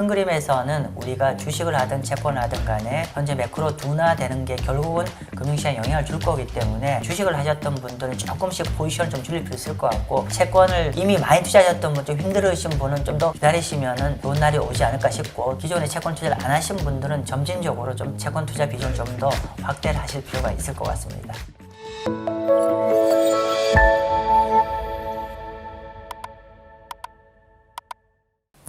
큰 그림에서는 우리가 주식을 하든 채권을 하든 간에 현재 매크로 둔화되는 게 결국은 금융시장에 영향을 줄 거기 때문에 주식을 하셨던 분들은 조금씩 포지션을 좀 줄일 필요 있을 것 같고 채권을 이미 많이 투자하셨던 분 좀 힘들으신 분은 좀 더 기다리시면은 좋은 날이 오지 않을까 싶고 기존에 채권 투자를 안 하신 분들은 점진적으로 좀 채권 투자 비중을 좀 더 확대를 하실 필요가 있을 것 같습니다.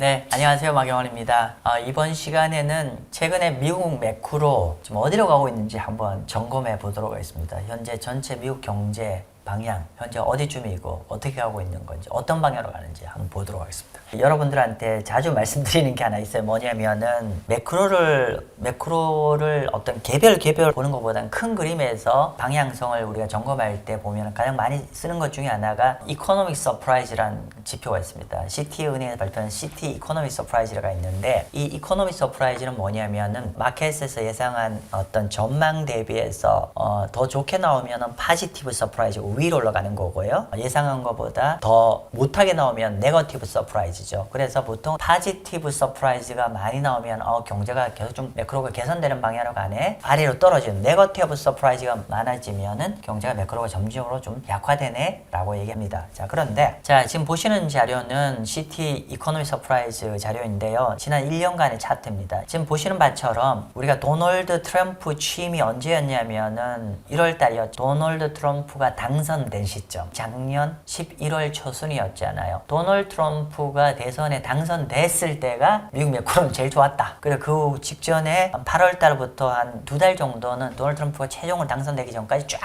네, 안녕하세요. 마경원입니다. 아, 이번 시간에는 최근에 미국 매크로 지금 어디로 가고 있는지 한번 점검해 보도록 하겠습니다. 현재 전체 미국 경제 방향, 현재 어디쯤이고 어떻게 가고 있는 건지 어떤 방향으로 가는지 한번 보도록 하겠습니다. 여러분들한테 자주 말씀드리는 게 하나 있어요. 뭐냐면은 매크로를 매크로를 어떤 개별 개별 보는 것보다는 큰 그림에서 방향성을 우리가 점검할 때 보면 가장 많이 쓰는 것 중에 하나가 이코노믹 서프라이즈라는 지표가 있습니다. 시티 은행에서 발표한 시티 이코노믹 서프라이즈가 있는데 이 이코노믹 서프라이즈는 뭐냐면은 마켓에서 예상한 어떤 전망 대비해서 어, 더 좋게 나오면은 파지티브 서프라이즈 위로 올라가는 거고요. 예상한 것보다 더 못하게 나오면 네거티브 서프라이즈죠. 그래서 보통 파지티브 서프라이즈가 많이 나오면 어, 경제가 계속 좀 매크로가 개선되는 방향으로 가네. 아래로 떨어지는 네거티브 서프라이즈가 많아지면은 경제가 매크로가 점진적으로 좀 약화되네 라고 얘기합니다. 자 그런데 자 지금 보시는 자료는 CT 이코노미 서프라이즈 자료인데요. 지난 1년간의 차트입니다. 지금 보시는 바처럼 우리가 도널드 트럼프 취임이 언제였냐면은 1월 달이었죠. 도널드 트럼프가 당 선된 시점. 작년 11월 초순이었잖아요. 도널드 트럼프가 대선에 당선됐을 때가 미국 매크로는 제일 좋았다. 그리고 그 직전에 8월 달부터 한 두 달 정도는 도널드 트럼프가 최종으로 당선되기 전까지 쫙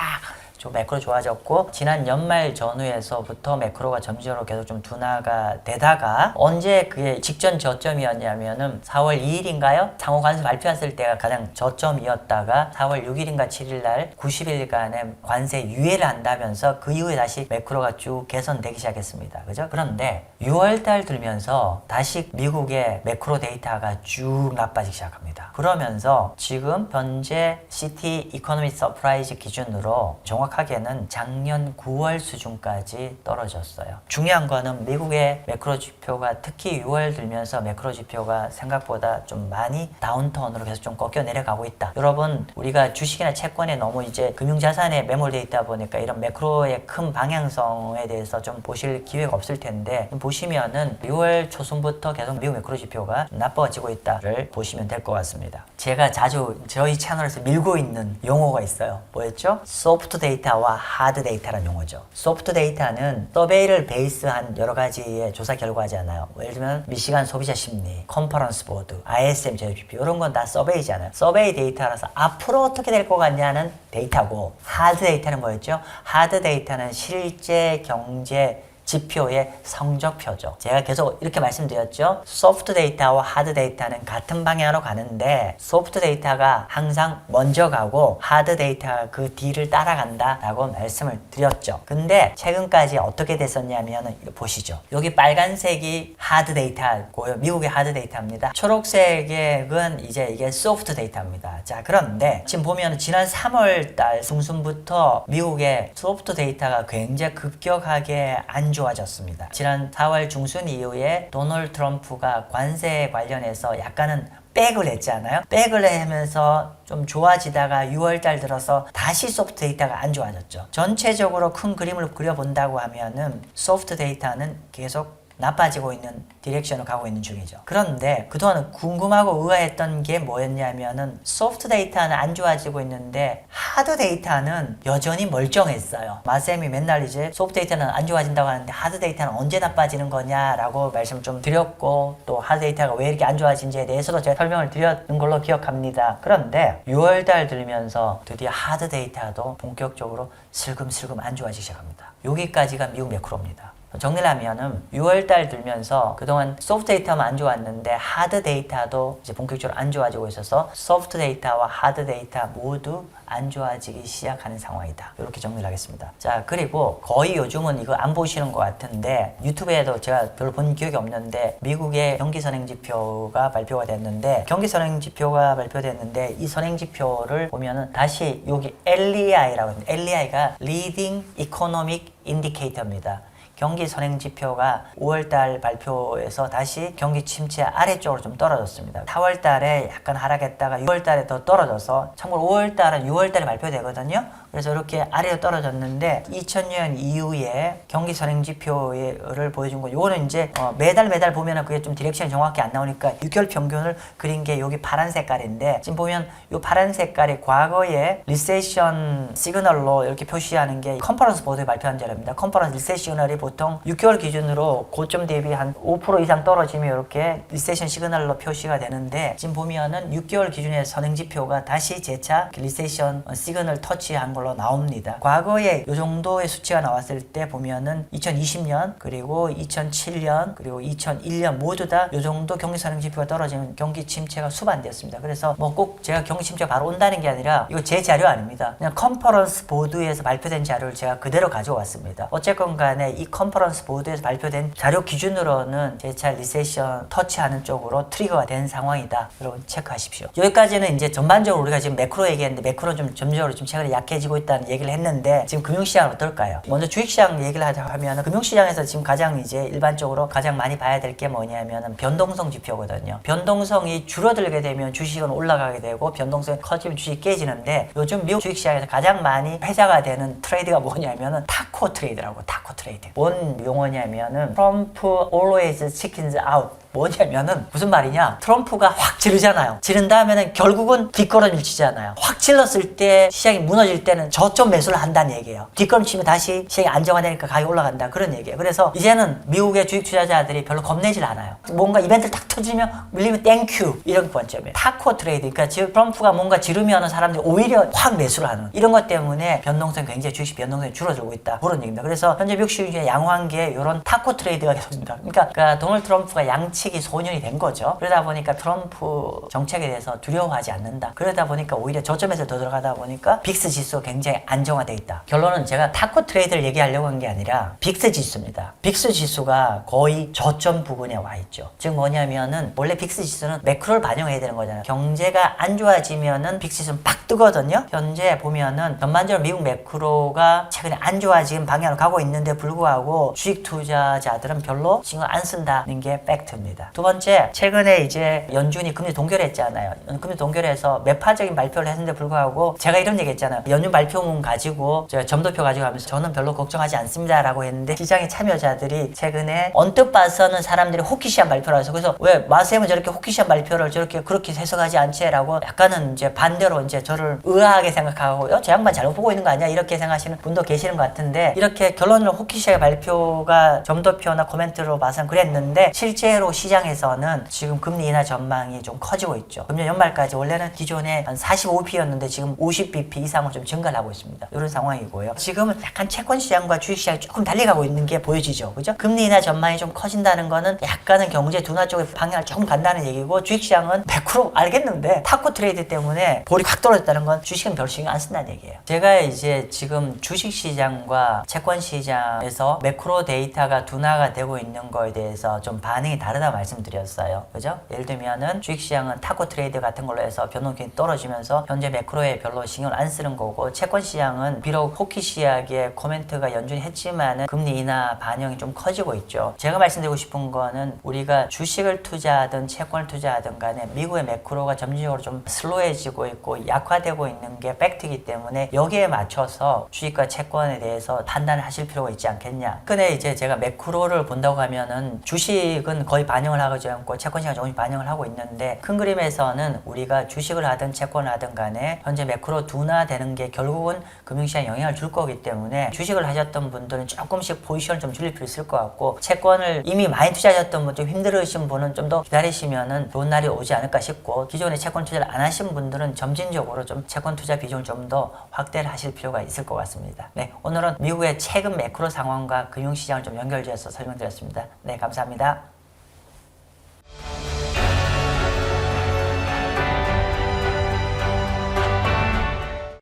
좀 매크로 좋아졌고 지난 연말 전후에서부터 매크로가 점진적으로 계속 좀 둔화가 되다가 언제 그게 직전 저점이었냐면은 4월 2일인가요? 상호 관세 발표했을 때가 가장 저점이었다가 4월 6일인가 7일 날 90일간의 관세 유예를 한다면서 그 이후에 다시 매크로가 쭉 개선되기 시작했습니다. 그죠? 그런데 6월 달 들면서 다시 미국의 매크로 데이터가 쭉 나빠지기 시작합니다. 그러면서 지금 현재 시티 이코노미 서프라이즈 기준으로 정확 하게는 작년 9월 수준까지 떨어졌어요. 중요한 거는 미국의 매크로 지표가 특히 6월 들면서 매크로 지표가 생각보다 좀 많이 다운턴으로 계속 좀 꺾여 내려가고 있다. 여러분 우리가 주식이나 채권에 너무 이제 금융자산에 매몰돼 있다 보니까 이런 매크로의 큰 방향성에 대해서 좀 보실 기회가 없을 텐데 보시면은 6월 초순부터 계속 미국 매크로 지표가 나빠지고 있다를 보시면 될 것 같습니다. 제가 자주 저희 채널에서 밀고 있는 용어가 있어요. 뭐였죠? 소프트 데이터 와 하드 데이터라는 용어죠. 소프트 데이터는 서베이를 베이스한 여러 가지의 조사 결과잖아요. 예를 들면 미시간 소비자 심리, 컨퍼런스 보드, ISM 제휴지표 이런 건 다 서베이잖아요. 서베이 데이터라서 앞으로 어떻게 될 것 같냐는 데이터고 하드 데이터는 뭐였죠? 하드 데이터는 실제 경제 지표의 성적표죠. 제가 계속 이렇게 말씀드렸죠. 소프트 데이터와 하드 데이터는 같은 방향으로 가는데 소프트 데이터가 항상 먼저 가고 하드 데이터가 그 뒤를 따라간다라고 말씀을 드렸죠. 근데 최근까지 어떻게 됐었냐면 보시죠. 여기 빨간색이 하드 데이터고요. 미국의 하드 데이터입니다. 초록색은 이제 이게 소프트 데이터입니다. 자, 그런데 지금 보면 지난 3월 달 중순부터 미국의 소프트 데이터가 굉장히 급격하게 안 좋아졌습니다. 지난 4월 중순 이후에 도널드 트럼프가 관세 관련해서 약간은 백을 했잖아요. 백을 하면서 좀 좋아지다가 6월 달 들어서 다시 소프트 데이터가 안 좋아졌죠. 전체적으로 큰 그림을 그려본다고 하면은 소프트 데이터는 계속 나빠지고 있는 디렉션을 가고 있는 중이죠. 그런데 그동안 궁금하고 의아했던 게 뭐였냐면은 소프트 데이터는 안 좋아지고 있는데 하드 데이터는 여전히 멀쩡했어요. 마쌤이 맨날 이제 소프트 데이터는 안 좋아진다고 하는데 하드 데이터는 언제 나빠지는 거냐라고 말씀 좀 드렸고 또 하드 데이터가 왜 이렇게 안 좋아진지에 대해서도 제가 설명을 드렸는 걸로 기억합니다. 그런데 6월 달 들면서 드디어 하드 데이터도 본격적으로 슬금슬금 안 좋아지기 시작합니다. 여기까지가 미국 매크로입니다. 정리를 하면은 6월달 들면서 그동안 소프트 데이터만 안 좋았는데 하드 데이터도 이제 본격적으로 안 좋아지고 있어서 소프트 데이터와 하드 데이터 모두 안 좋아지기 시작하는 상황이다. 이렇게 정리를 하겠습니다. 자, 그리고 거의 요즘은 이거 안 보시는 것 같은데 유튜브에도 제가 별로 본 기억이 없는데 미국의 경기 선행 지표가 발표가 됐는데 경기 선행 지표가 발표됐는데 이 선행 지표를 보면은 다시 여기 LEI라고 합니다. LEI가 Leading Economic Indicator입니다. 경기 선행 지표가 5월달 발표에서 다시 경기 침체 아래쪽으로 좀 떨어졌습니다. 4월달에 약간 하락했다가 6월달에 더 떨어져서 참고로 5월달은 6월달에 발표되거든요. 그래서 이렇게 아래로 떨어졌는데 2000년 이후에 경기 선행 지표를 보여준 거. 요거는 이제 어, 매달 매달 보면은 그게 좀 디렉션이 정확히 안 나오니까 6개월 평균을 그린 게 여기 파란 색깔인데 지금 보면 요 파란 색깔이 과거에 리세션 시그널로 이렇게 표시하는 게 컨퍼런스 보드에 발표한 자료입니다. 컨퍼런스 리세션 시그널이 보통 6개월 기준으로 고점 대비 한 5% 이상 떨어지면 이렇게 리세션 시그널로 표시가 되는데 지금 보면은 6개월 기준의 선행 지표가 다시 재차 리세션 시그널 터치한 걸로 나옵니다. 과거에 이 정도의 수치가 나왔을 때 보면은 2020년 그리고 2007년 그리고 2001년 모두 다 이 정도 경기 선행 지표가 떨어지면 경기 침체가 수반되었습니다. 그래서 뭐 꼭 제가 경기 침체가 바로 온다는 게 아니라 이거 제 자료 아닙니다. 그냥 컨퍼런스 보드에서 발표된 자료를 제가 그대로 가져왔습니다. 어쨌건 간에 이 컨퍼런스 보드에서 발표된 자료 기준으로는 재차 리세션 터치하는 쪽으로 트리거가 된 상황이다. 여러분 체크하십시오. 여기까지는 이제 전반적으로 우리가 지금 매크로 얘기했는데 매크로 좀 점적으로 좀 최근에 약해지고 있다는 얘기를 했는데 지금 금융시장은 어떨까요? 먼저 주식시장 얘기를 하자 하면 금융시장에서 지금 가장 이제 일반적으로 가장 많이 봐야 될 게 뭐냐면은 변동성 지표거든요. 변동성이 줄어들게 되면 주식은 올라가게 되고 변동성이 커지면 주식이 깨지는데 요즘 미국 주식시장에서 가장 많이 회자가 되는 트레이드가 뭐냐면은 타코 트레이드라고 타코 트레이드. 뭔 용어냐면은 트럼프 always chickens out. 뭐냐면은 무슨 말이냐? 트럼프가 확 지르잖아요. 지른 다음에는 결국은 뒷걸음질 치잖아요. 확 질렀을 때 시장이 무너질 때는 저점 매수를 한다는 얘기예요. 뒷걸음 치면 다시 시장이 안정화되니까 가격이 올라간다. 그런 얘기예요. 그래서 이제는 미국의 주식 투자자들이 별로 겁내질 않아요. 뭔가 이벤트를 딱 터지면 밀리면 땡큐 이런 관점이에요. 타코 트레이드 그러니까 지금 트럼프가 뭔가 지르면 사람들이 오히려 확 매수를 하는 이런 것 때문에 변동성이 굉장히 주식 변동성이 줄어들고 있다. 그런 얘기입니다. 그래서 현재 미국 시장 중에 양호한 게 이런 타코 트레이드가 계속됩니다. 그러니까, 그러니까 도널드 트럼프가 양 측이 소년이 된 거죠. 그러다 보니까 트럼프 정책에 대해서 두려워하지 않는다. 그러다 보니까 오히려 저점에서 더 들어가다 보니까 빅스 지수가 굉장히 안정화돼 있다. 결론은 제가 타코 트레이드를 얘기하려고 한 게 아니라 빅스 지수입니다. 빅스 지수가 거의 저점 부분에 와 있죠. 즉 뭐냐면은 원래 빅스 지수는 매크로를 반영해야 되는 거잖아요. 경제가 안 좋아지면은 빅스 지수는 팍 뜨거든요. 현재 보면은 전반적으로 미국 매크로가 최근에 안 좋아지는 방향으로 가고 있는데 불구하고 주식 투자자들은 별로 신경 안 쓴다는 게 팩트입니다. 두 번째, 최근에 이제 연준이 금리 동결했잖아요. 금리 동결해서 매파적인 발표를 했는데 불구하고 제가 이런 얘기 했잖아요. 연준 발표문 가지고 제가 점도표 가지고 하면서 저는 별로 걱정하지 않습니다 라고 했는데 시장의 참여자들이 최근에 언뜻 봐서는 사람들이 호키시한 발표를 해서 그래서 왜 마셈은 저렇게 호키시한 발표를 저렇게 그렇게 해석하지 않지라고 약간은 이제 반대로 이제 저를 의아하게 생각하고 어, 저 양반 잘못 보고 있는 거 아니야 이렇게 생각하시는 분도 계시는 것 같은데 이렇게 결론을 호키시의 발표가 점도표나 코멘트로 봐서는 그랬는데 실제로 시장에서는 지금 금리 인하 전망이 좀 커지고 있죠. 금년 연말까지 원래는 기존에 한 45bp였는데 지금 50bp 이상으로 좀 증가를 하고 있습니다. 이런 상황이고요. 지금은 약간 채권 시장과 주식 시장이 조금 달려가고 있는 게 보여지죠. 그죠? 금리 인하 전망이 좀 커진다는 거는 약간은 경제 둔화 쪽에 방향을 조금 간다는 얘기고 주식 시장은 100% 알겠는데 타코 트레이드 때문에 볼이 확 떨어졌다는 건 주식은 별 신경 안 쓴다는 얘기예요. 제가 이제 지금 주식 시장과 채권 시장에서 매크로 데이터가 둔화가 되고 있는 거에 대해서 좀 반응이 다르다 말씀드렸어요. 그죠? 예를 들면은 주식시장은 타코 트레이드 같은 걸로 해서 변동성이 떨어지면서 현재 매크로에 별로 신경을 안 쓰는 거고 채권 시장은 비록 호키시하게 코멘트가 연준이 했지만은 금리 인하 반영이 좀 커지고 있죠. 제가 말씀드리고 싶은 거는 우리가 주식을 투자하든 채권을 투자하든 간에 미국의 매크로가 점진적으로 좀 슬로해지고 있고 약화되고 있는 게 팩트이기 때문에 여기에 맞춰서 주식과 채권에 대해서 판단을 하실 필요가 있지 않겠냐. 근데 이제 제가 매크로를 본다고 하면은 주식은 거의 반 영을 하지 않고 채권 시장 조금씩 반영을 하고 있는데 큰 그림에서는 우리가 주식을 하든 채권을 하든 간에 현재 매크로 둔화되는 게 결국은 금융시장에 영향을 줄 거기 때문에 주식을 하셨던 분들은 조금씩 포지션을 좀 줄일 필요 있을 것 같고 채권을 이미 많이 투자하셨던 분 좀 힘들으신 분은 좀 더 기다리시면은 좋은 날이 오지 않을까 싶고 기존에 채권 투자를 안 하신 분들은 점진적으로 좀 채권 투자 비중을 좀 더 확대를 하실 필요가 있을 것 같습니다. 네, 오늘은 미국의 최근 매크로 상황과 금융시장을 좀 연결지어서 설명드렸습니다. 네, 감사합니다.